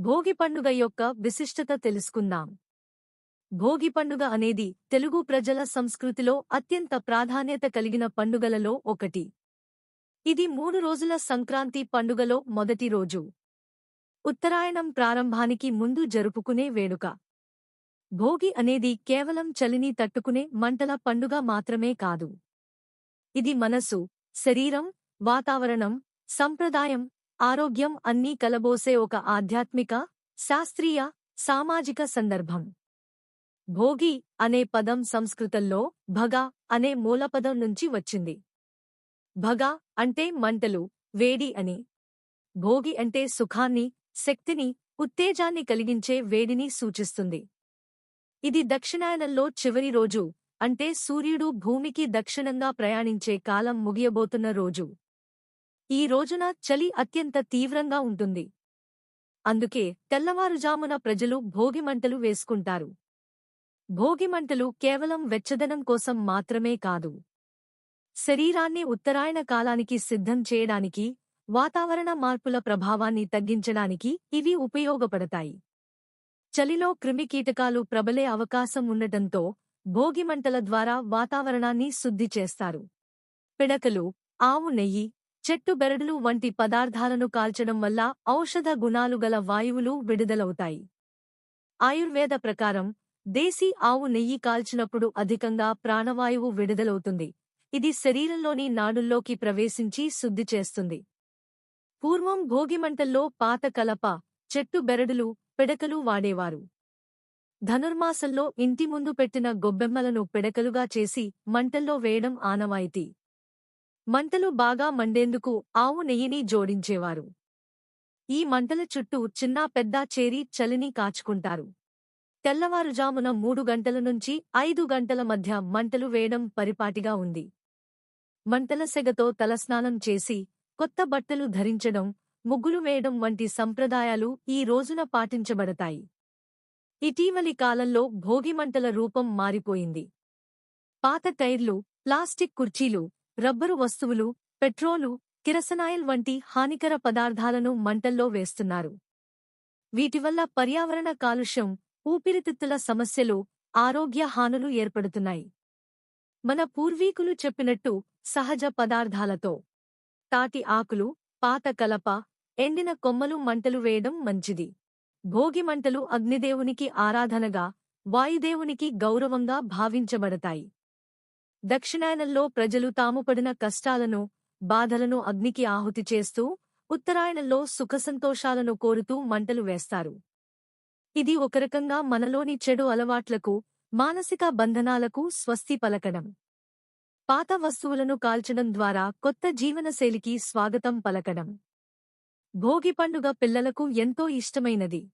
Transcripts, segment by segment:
భోగి పండుగ యొక్క విశిష్టత తెలుసుకుందాం. భోగి పండుగ అనేది తెలుగు ప్రజల సంస్కృతిలో అత్యంత ప్రాధాన్యత కలిగిన పండుగలలో ఒకటి. ఇది మూడు రోజుల సంక్రాంతి పండుగలో మొదటి రోజు. ఉత్తరాయణం ప్రారంభానికి ముందు జరుపుకునే వేడుక. భోగి అనేది కేవలం చలిని తట్టుకునే మంటల పండుగ మాత్రమే కాదు. ఇది మనసు శరీరం వాతావరణం సంప్రదాయం ఆరోగ్యం అన్నీ కలబోసే ఒక ఆధ్యాత్మిక శాస్త్రీయ సామాజిక సందర్భం. భోగి అనే పదం సంస్కృతంలో భగ అనే మూలపదం నుంచి వచ్చింది. భగ అంటే మంటలు వేడి అని. భోగి అంటే సుఖాన్ని శక్తిని ఉత్తేజాన్ని కలిగించే వేడిని సూచిస్తుంది. ఇది దక్షిణాయనంలో చివరి రోజు అంటే సూర్యుడు భూమికి దక్షిణంగా ప్రయాణించే కాలం ముగియబోతున్న రోజు. ఈ రోజున చలి అత్యంత తీవ్రంగా ఉంటుంది. అందుకే తెల్లవారుజామున ప్రజలు భోగిమంటలు వేసుకుంటారు. భోగిమంటలు కేవలం వెచ్చదనం కోసం మాత్రమే కాదు. శరీరాన్ని ఉత్తరాయణ కాలానికి సిద్ధం చేయడానికి వాతావరణ మార్పుల ప్రభావాన్ని తగ్గించడానికి ఇవి ఉపయోగపడతాయి. చలిలో క్రిమికీటకాలు ప్రబలే అవకాశం ఉండటంతో భోగిమంటల ద్వారా వాతావరణాన్ని శుద్ధి చేస్తారు. పిడకలు ఆవు నెయ్యి చెట్టు బెరడులు వంటి పదార్థాలను కాల్చడం వల్ల ఔషధ గుణాలు గల వాయువులు విడుదలవుతాయి. ఆయుర్వేద ప్రకారం దేశీ ఆవు నెయ్యి కాల్చినప్పుడు అధికంగా ప్రాణవాయువు విడుదలవుతుంది. ఇది శరీరంలోని నాడుల్లోకి ప్రవేశించి శుద్ధి చేస్తుంది. పూర్వం భోగిమంటల్లో పాత కలప చెట్టు బెరడులు పిడకలు వాడేవారు. ధనుర్మాసంలో ఇంటి ముందు పెట్టిన గొబ్బెమ్మలను పిడకలుగా చేసి మంటల్లో వేయడం ఆనవాయితీ. మంటలు బాగా మండేందుకు ఆవు నెయ్యిని జోడించేవారు. ఈ మంటల చుట్టూ చిన్నా పెద్ద చేరి చలిని కాచుకుంటారు. తెల్లవారుజామున మూడు గంటల నుంచి ఐదు గంటల మధ్య మంటలు వేయడం పరిపాటిగా ఉంది. మంటల సెగతో తలస్నానం చేసి కొత్త బట్టలు ధరించడం ముగ్గులు వేయడం వంటి సంప్రదాయాలు ఈ రోజున పాటించబడతాయి. ఇటీవలి కాలంలో భోగిమంటల రూపం మారిపోయింది. పాత టైర్లు ప్లాస్టిక్ కుర్చీలు రబ్బరు వస్తువులు పెట్రోలు కిరసనాయిల్ వంటి హానికర పదార్థాలను మంటల్లో వేస్తున్నారు. వీటివల్ల పర్యావరణ కాలుష్యం ఊపిరితిత్తుల సమస్యలు ఆరోగ్య హానులు ఏర్పడుతున్నాయి. మన పూర్వీకులు చెప్పినట్టు సహజ పదార్థాలతో. తాటి ఆకులు పాత కలప ఎండిన కొమ్మలు మంటలు వేయడం మంచిది. భోగి మంటలు అగ్నిదేవునికి ఆరాధనగా వాయుదేవునికి గౌరవంగా భావించబడతాయి. దక్షిణాయనంలో ప్రజలు తాము పడిన కష్టాలను బాధలను అగ్నికి ఆహుతి చేస్తూ ఉత్తరాయణంలో సుఖసంతోషాలను కోరుతూ మంటలు వేస్తారు. ఇది ఒక రకంగా మనలోని చెడు అలవాట్లకు మానసిక బంధనాలకు స్వస్తి పలకడం. పాత వస్తువులను కాల్చడం ద్వారా కొత్త జీవనశైలికి స్వాగతం పలకడం. భోగి పండుగ పిల్లలకు ఎంతో ఇష్టమైనది.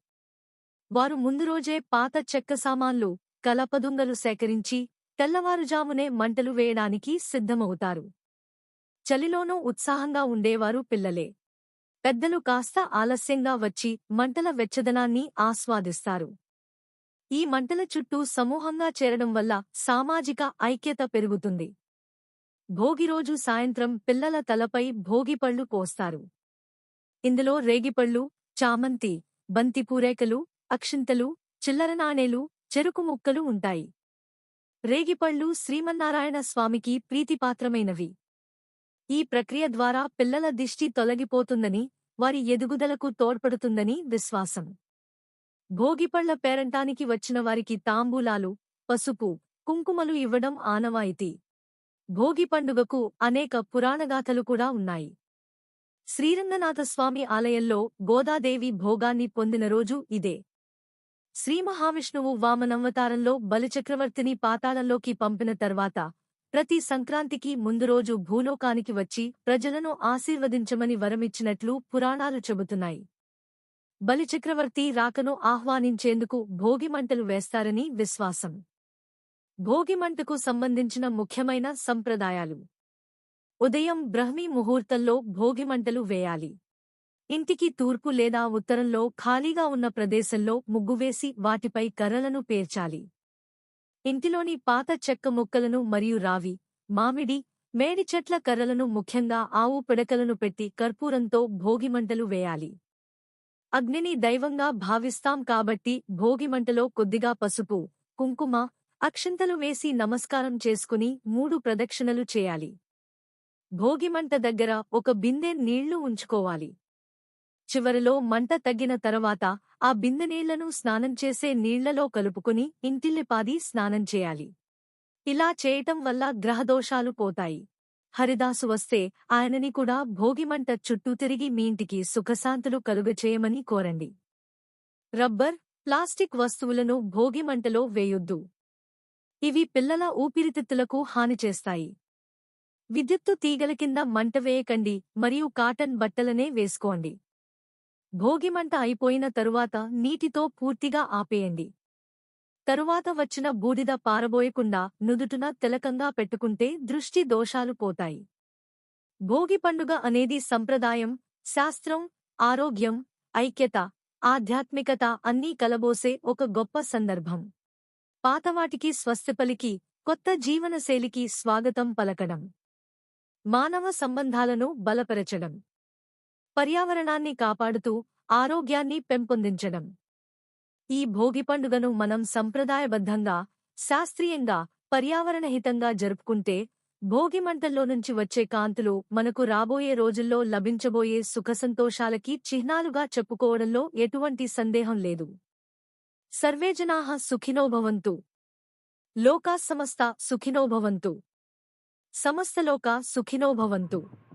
వారు ముందు రోజే పాత చెక్క సామాన్లు కలపదుంగలు సేకరించి తెల్లవారుజామునే మంటలు వేయడానికి సిద్ధమవుతారు. చలిలోనూ ఉత్సాహంగా ఉండేవారు పిల్లలే. పెద్దలు కాస్త ఆలస్యంగా వచ్చి మంటల వెచ్చదనాన్ని ఆస్వాదిస్తారు. ఈ మంటల చుట్టూ సమూహంగా చేరడం వల్ల సామాజిక ఐక్యత పెరుగుతుంది. భోగిరోజు సాయంత్రం పిల్లల తలపై భోగిపళ్ళు పోస్తారు ఇందులో రేగిపళ్ళు చామంతి బంతిపూరేకలు అక్షింతలు చిల్లర నాణేలు చెరుకు ముక్కలు ఉంటాయి. రేగిపళ్ళు శ్రీమన్నారాయణ స్వామికి ప్రీతిపాత్రమైనవి. ఈ ప్రక్రియ ద్వారా పిల్లల దిష్టి తొలగిపోతుందని వారి ఎదుగుదలకు తోడ్పడుతుందని విశ్వాసం. భోగిపళ్ళ పేరంటానికి వచ్చిన వారికి తాంబూలాలు పసుపు కుంకుమలు ఇవ్వడం ఆనవాయితీ. భోగి పండుగకు అనేక పురాణగాథలు కూడా ఉన్నాయి. శ్రీరంగనాథస్వామి ఆలయంలో గోదాదేవి భోగాన్ని పొందిన రోజు ఇదే. శ్రీమహావిష్ణువు వామనవతారంలో బలిచక్రవర్తిని పాతాళంలోకి పంపిన తర్వాత ప్రతి సంక్రాంతికి ముందు రోజు భూలోకానికి వచ్చి ప్రజలను ఆశీర్వదించమని వరమిచ్చినట్లు పురాణాలు చెబుతున్నాయి. బలిచక్రవర్తి రాకను ఆహ్వానించేందుకు భోగిమంటలు వేస్తారని విశ్వాసం. భోగిమంటకు సంబంధించిన ముఖ్యమైన సంప్రదాయాలు. ఉదయం బ్రహ్మీ ముహూర్తంలో భోగిమంటలు వేయాలి. ఇంటికి తూర్పు లేదా ఉత్తరంలో ఖాళీగా ఉన్న ప్రదేశంలో ముగ్గువేసి వాటిపై కర్రలను పేర్చాలి. ఇంటిలోని పాత చెక్క ముక్కలను మరియు రావి మామిడి మేడి చెట్ల కర్రలను ముఖ్యంగా ఆవు పిడకలను పెట్టి కర్పూరంతో భోగిమంటలు వేయాలి. అగ్నిని దైవంగా భావిస్తాం కాబట్టి భోగిమంటలో కొద్దిగా పసుపు కుంకుమ అక్షింతలు వేసి నమస్కారం చేసుకుని మూడు ప్రదక్షిణలు చేయాలి. భోగిమంట దగ్గర ఒక బిందె నీళ్ళు ఉంచుకోవాలి. చివరిలో మంట తగ్గిన తరువాత ఆ బిందె నీళ్ళను స్నానం చేసే నీళ్ళలో కలుపుకుని ఇంటిల్లిపాది స్నానం చేయాలి. ఇలా చేయటం వల్ల గ్రహదోషాలు పోతాయి. హరిదాసు వస్తే ఆయనని కూడా భోగిమంట చుట్టూ తిరిగి మీ ఇంటికి సుఖశాంతులు కలుగచేయమని కోరండి. రబ్బర్ ప్లాస్టిక్ వస్తువులను భోగిమంటలో వేయొద్దు. ఇవి పిల్లల ఊపిరితిత్తులకు హాని చేస్తాయి. విద్యుత్తు తీగల కింద మంట వేయకండి మరియు కాటన్ బట్టలనే వేసుకోండి. భోగిమంట అయిపోయిన తరువాత నీటితో పూర్తిగా ఆపేయండి. తరువాత వచ్చిన బూడిద పారబోయకుండా నుదుటున తిలకంగా పెట్టుకుంటే దృష్టి దోషాలు పోతాయి. భోగి పండుగ అనేది సంప్రదాయం శాస్త్రం ఆరోగ్యం ఐక్యత ఆధ్యాత్మికత అన్నీ కలబోసే ఒక గొప్ప సందర్భం. పాతవాటికి స్వస్థపలికి కొత్త జీవనశైలికి స్వాగతం పలకడం. మానవ సంబంధాలను బలపరచడం. పర్యావరణాన్ని కాపాడుతూ ఆరోగ్యాన్ని పెంపొందించడం. ఈ భోగి పండుగను మనం సంప్రదాయబద్ధంగా శాస్త్రీయంగా పర్యావరణహితంగా జరుపుకుంటే భోగి మంటల్లో నుంచి వచ్చే కాంతులు మనకు రాబోయే రోజుల్లో లభించబోయే సుఖసంతోషాలకి చిహ్నాలుగా చెప్పుకోవడంలో ఎటువంటి సందేహం లేదు. సర్వేజనాహ సుఖినోభవంతు. లోకా సమస్త సుఖినోభవంతు. సమస్తలోకా సుఖినోభవంతు.